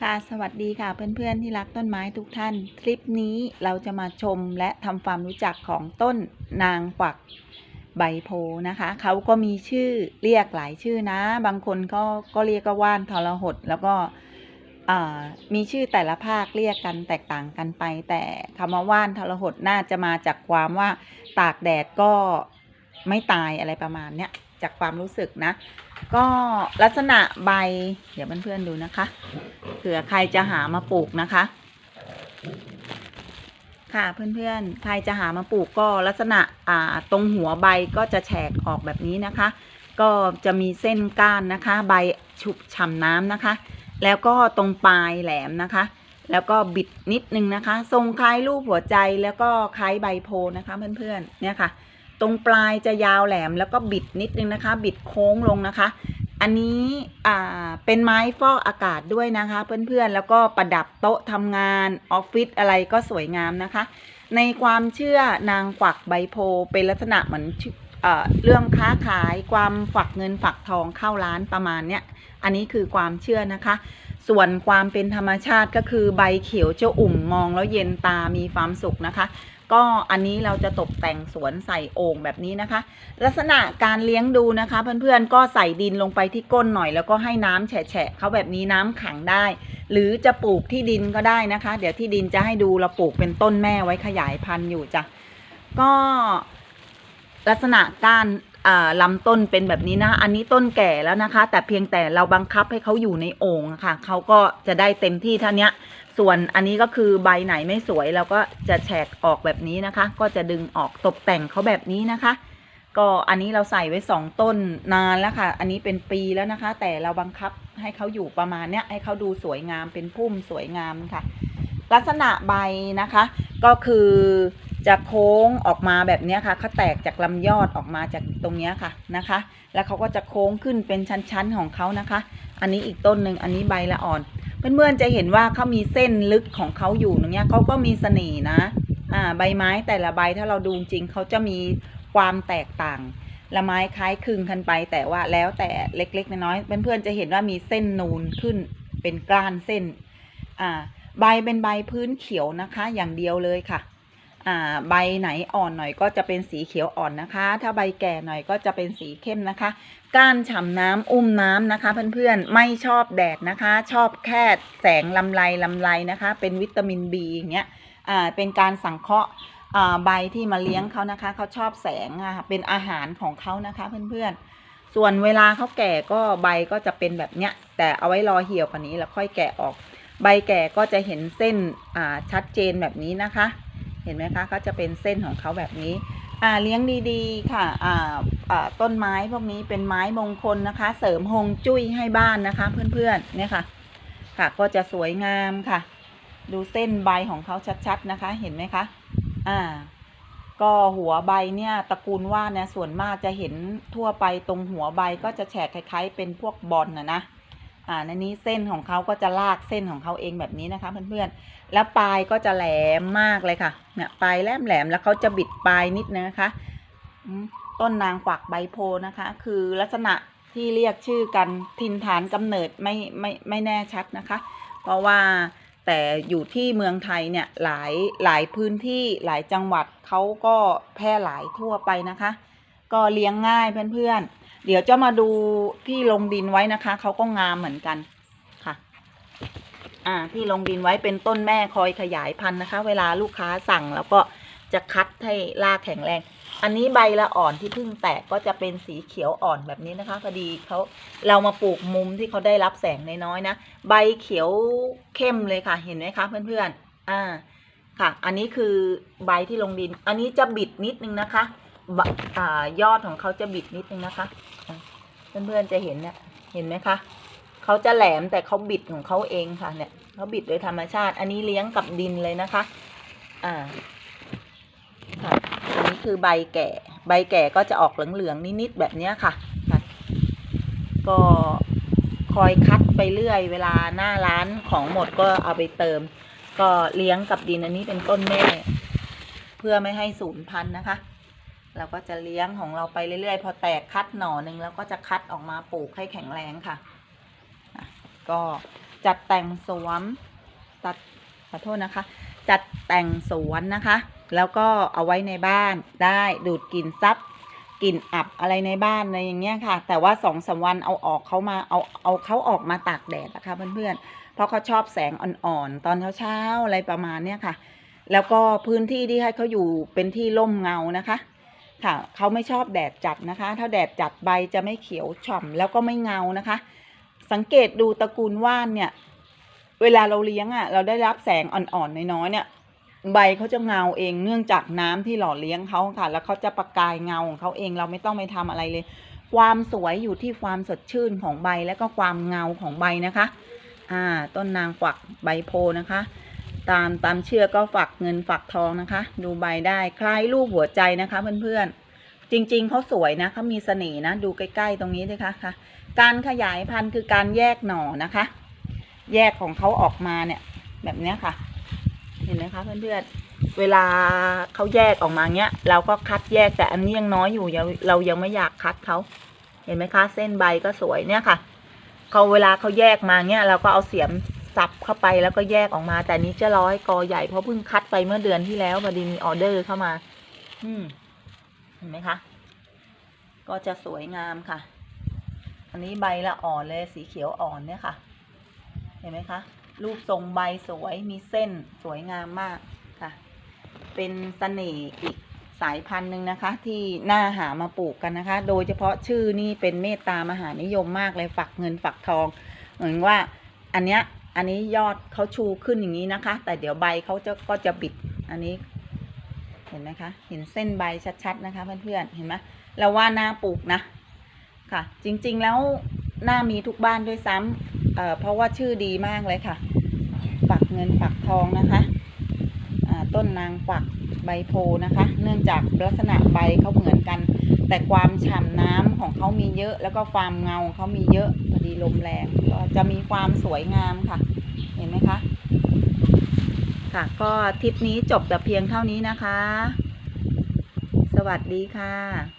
ค่ะสวัสดีค่ะเพื่อนๆที่รักต้นไม้ทุกท่าน คลิปนี้เราจะมาชมและทำความรู้จักของต้นนางกวักใบโพนะคะเขาก็มีชื่อเรียกหลายชื่อนะ บางคนก็ก็เรียกก็ว่านทรหด แล้วก็มีชื่อแต่ละภาคเรียกกันแตกต่างกันไป แต่คำว่าว่านทรหดน่าจะมาจากความว่าตากแดดก็ไม่ตายอะไรประมาณเนี้ย จากความรู้สึกนะ ก็ลักษณะใบ เดี๋ยวเพื่อนๆดูนะคะเผื่อใครจะหามาปลูกนะคะ ค่ะเพื่อนๆ ใครจะหามาปลูกก็ลักษณะอ่าตรงหัวใบก็จะแฉกออกแบบนี้นะคะ ก็จะมีเส้นก้านนะคะ ใบฉุบฉ่ำน้ำนะคะ แล้วก็ตรงปลายแหลมนะคะแล้วก็บิดนิดนึงนะคะ ทรงคล้ายรูปหัวใจแล้วก็คล้ายใบโพธิ์นะคะเพื่อนๆ เนี่ยค่ะ ตรงปลายจะยาวแหลมแล้วก็บิดนิดนึงนะคะ บิดโค้งลงนะคะ อันนี้อ่าเป็นไม้ฟอกอากาศด้วยนะคะ เพื่อนๆแล้วก็ประดับโต๊ะทำงานออฟฟิศอะไรก็สวยงามนะคะ ในความเชื่อนางกวักใบโพเป็นลักษณะเหมือนเอเรื่องค้าขายความฝักเงินฝักทองเข้าร้านประมาณเนี้ย อันนี้คือความเชื่อนะคะ ส่วนความเป็นธรรมชาติก็คือใบเขียวจะอุ่มมองแล้วเย็นตามีความสุขนะคะ ก็อันนี้เราจะตกแต่งสวนใส่โอ่งแบบนี้นะคะ ลักษณะการเลี้ยงดูนะคะ เพื่อนๆก็ใส่ดินลงไปที่ก้นหน่อย แล้วก็ให้น้ำแฉะเขาแบบนี้น้ำขังได้ หรือจะปลูกที่ดินก็ได้นะคะ เดี๋ยวที่ดินจะให้ดูเราปลูกเป็นต้นแม่ไว้ขยายพันธุ์อยู่จ้ะก็ลักษณะก้าน ลำต้นเป็นแบบนี้นะ อันนี้ต้นแก่แล้วนะคะ แต่เพียงแต่เราบังคับให้เขาอยู่ในโอ่งค่ะเขาก็จะได้เต็มที่เท่านี้ส่วนอันนี้ก็คือใบไหนไม่สวยเราก็จะแฉกออกแบบนี้นะคะ ก็จะดึงออกตกแต่งเขาแบบนี้นะคะ ก็อันนี้เราใส่ไว้สองต้นนานแล้วค่ะ อันนี้เป็นปีแล้วนะคะ แต่เราบังคับให้เขาอยู่ประมาณเนี้ยให้เขาดูสวยงามเป็นพุ่มสวยงามค่ะ ลักษณะใบนะคะ ก็คือ จะโค้งออกมาแบบนี้ค่ะเขาแตกจากลำยอดออกมาจากตรงนี้ค่ะนะคะ แล้วเขาก็จะโค้งขึ้นเป็นชั้นๆของเขานะคะ อันนี้อีกต้นหนึ่งอันนี้ใบละอ่อน เพื่อนๆจะเห็นว่าเขามีเส้นลึกของเขาอยู่ตรงนี้เขาก็มีเสน่ห์นะอ่าใบไม้แต่ละใบถ้าเราดูจริงเขาจะมีความแตกต่างละไม้คล้ายคลึงกันไป แต่ว่าแล้วแต่เล็กๆน้อยๆเพื่อนๆจะเห็นว่ามีเส้นนูนขึ้นเป็นกล้านเส้นอ่าใบเป็นใบพื้นเขียวนะคะ อย่างเดียวเลยค่ะ ใบไหนอ่อนหน่อยก็จะเป็นสีเขียวอ่อนนะคะ ถ้าใบแก่หน่อยก็จะเป็นสีเข้มนะคะ ก้านฉ่ำน้ำอุ้มน้ำนะคะ เพื่อนๆไม่ชอบแดดนะคะ ชอบแค่แสงลำไรลำไรนะคะ เป็นวิตามินบีอย่างเงี้ยอ่าเป็นการสังเคราะห์อ่าใบที่มาเลี้ยงเขานะคะเขาชอบแสงอะเป็นอาหารของเขานะคะเพื่อนๆส่วนเวลาเขาแก่ก็ใบก็จะเป็นแบบเนี้ย แต่เอาไว้รอเหี่ยวกว่านี้แล้วค่อยแกะออก ใบแก่ก็จะเห็นเส้นอ่าชัดเจนแบบนี้นะคะ ห็นไหมคะเขาจะเป็นเส้นของเขาแบบนี้อ่าเลี้ยงดีๆค่ะอ่าอ่าต้นไม้พวกนี้เป็นไม้มงคลนะคะ เสริมฮงจุ้ยให้บ้านนะคะ เพื่อนๆเนี่ยค่ะ ค่ะก็จะสวยงามค่ะ ดูเส้นใบของเขาชัดๆนะคะ เห็นไหมคะอ่าก็หัวใบเนี่ยตระกูลว่าเนี่ยส่วนมากจะเห็นทั่วไปตรงหัวใบก็จะแฉกคล้ายๆ เป็นพวกบอลนะนะ อ่าในนี้เส้นของเขาก็จะลากเส้นของเขาเองแบบนี้นะคะ เพื่อนๆ แล้วปลายก็จะแหลมมากเลยค่ะ เนี่ยปลายแหลมแหลมแล้วเขาจะบิดปลายนิดนึงนะคะ ต้นนางกวักใบโพนะคะ คือลักษณะที่เรียกชื่อกันทินฐานกำเนิดไม่ไม่ไม่แน่ชัดนะคะ เพราะว่าแต่อยู่ที่เมืองไทยเนี่ยหลายหลายพื้นที่หลายจังหวัดเขาก็แพร่หลายทั่วไปนะคะ ก็เลี้ยงง่ายเพื่อนๆ เดี๋ยวจะมาดูที่ลงดินไว้นะคะเขาก็งามเหมือนกันค่ะ อ่าที่ลงดินไว้เป็นต้นแม่คอยขยายพันธุ์นะคะ เวลาลูกค้าสั่งแล้วก็จะคัดให้รากแข็งแรง อันนี้ใบละอ่อนที่เพิ่งแตกก็จะเป็นสีเขียวอ่อนแบบนี้นะคะพอดีเขาเรามาปลูกมุมที่เขาได้รับแสงน้อยๆนะ ใบเขียวเข้มเลยค่ะ เห็นไหมคะเพื่อนๆ อ่า ค่ะ อันนี้คือใบที่ลงดิน อันนี้จะบิดนิดนึงนะคะ ยอดของเขาจะบิดนิดนึงนะคะอะเพื่อนๆจะเห็นเนี่ยเห็นไหมคะเขาจะแหลมแต่เขาบิดของเขาเองค่ะเนี่ยเขาบิดโดยธรรมชาติ อันนี้เลี้ยงกับดินเลยนะคะ อ่าค่ะอันนี้คือใบแก่ ใบแก่ก็จะออกเหลืองๆนิดๆแบบเนี้ยค่ะค่ะก็คอยคัดไปเรื่อย เวลาหน้าร้านของหมดก็เอาไปเติม ก็เลี้ยงกับดินอันนี้เป็นต้นแม่ เพื่อไม่ให้สูญพันธุ์นะคะ เราก็จะเลี้ยงของเราไปเรื่อยๆ พอแตกคัดหน่อหนึ่งแล้วก็จะคัดออกมาปลูกให้แข็งแรงค่ะ ก็จัดแต่งสวมตัดขอโทษนะคะ จัดแต่งสวนนะคะ แล้วก็เอาไว้ในบ้านได้ดูดกลิ่นซับกลิ่นอับอะไรในบ้านอะไรอย่างเงี้ยค่ะ แต่ว่าสองสามวันเอาออกเขามาเอาเอาเขาออกมาตากแดดนะคะเพื่อนๆเพราะเขาชอบแสงอ่อนๆตอนเช้าๆอะไรประมาณเนี้ยค่ะ แล้วก็พื้นที่ที่ให้เขาอยู่เป็นที่ร่มเงานะคะ ค่ะเขาไม่ชอบแดดจัดนะคะ ถ้าแดดจัดใบจะไม่เขียวฉ่ำแล้วก็ไม่เงานะคะ สังเกตดูตระกูลว่านเนี่ย เวลาเราเลี้ยงอะ เราได้รับแสงอ่อนๆน้อยๆเนี่ย ใบเขาจะเงาเองเนื่องจากน้ำที่หล่อเลี้ยงเขาค่ะ แล้วเขาจะประกายเงาของเขาเองเราไม่ต้องไปทำอะไรเลย ความสวยอยู่ที่ความสดชื่นของใบและก็ความเงาของใบนะคะ อ่า ต้นนางฝักใบโพนะคะ ตามตามเชื่อก็ฝักเงินฝักทองนะคะ ดูใบได้คล้ายรูปหัวใจนะคะเพื่อนๆ จริงๆเขาสวยนะเขามีเสน่ห์นะ ดูใกล้ๆตรงนี้ด้วยค่ะค่ะ การขยายพันธุ์คือการแยกหน่อนะคะ แยกของเขาออกมาเนี่ยแบบนี้ค่ะ เห็นไหมคะเพื่อนๆ เวลาเขาแยกออกมาเนี้ย เราก็คัดแยกแต่อันนี้ยังน้อยอยู่เรายังไม่อยากคัดเขาเห็นไหมคะ เส้นใบก็สวยเนี่ยค่ะเขาเวลาเขาแยกมาเนี้ยเราก็เอาเสียม สับเข้าไปแล้วก็แยกออกมา แต่นี้จะร้อยกอใหญ่เพราะเพิ่งคัดไปเมื่อเดือนที่แล้วพอดีมีออเดอร์เข้ามา อืม เห็นไหมคะ ก็จะสวยงามค่ะ อันนี้ใบละอ่อนเลยสีเขียวอ่อนเนี่ยค่ะ เห็นไหมคะรูปทรงใบสวยมีเส้นสวยงามมากค่ะ เป็นเสน่ห์อีกสายพันธุ์หนึ่งนะคะ ที่น่าหามาปลูกกันนะคะ โดยเฉพาะชื่อนี่เป็นเมตตามหานิยมมากเลยฝักเงินฝักทอง เหมือนว่าอันเนี้ย อันนี้ยอดเขาชูขึ้นอย่างนี้นะคะ แต่เดี๋ยวใบเขาจะก็จะบิดอันนี้ เห็นไหมคะ เห็นเส้นใบชัดๆนะคะเพื่อนๆเห็นไหมเราว่าน่าปลูกนะค่ะ จริงๆแล้วหน่ามีทุกบ้านด้วยซ้ำเอ่อเพราะว่าชื่อดีมากเลยค่ะฝักเงินฝักทองนะคะต้นนางฝักใบโพนะคะ เนื่องจากลักษณะใบเขาเหมือนกัน แต่ความฉ่ำน้ำของเขามีเยอะ แล้วก็ความเงาของเขามีเยอะพอดีลมแรงก็จะมีความสวยงามค่ะ เห็นไหมคะ ค่ะ ก็ทริปนี้จบแต่เพียงเท่านี้นะคะ สวัสดีค่ะ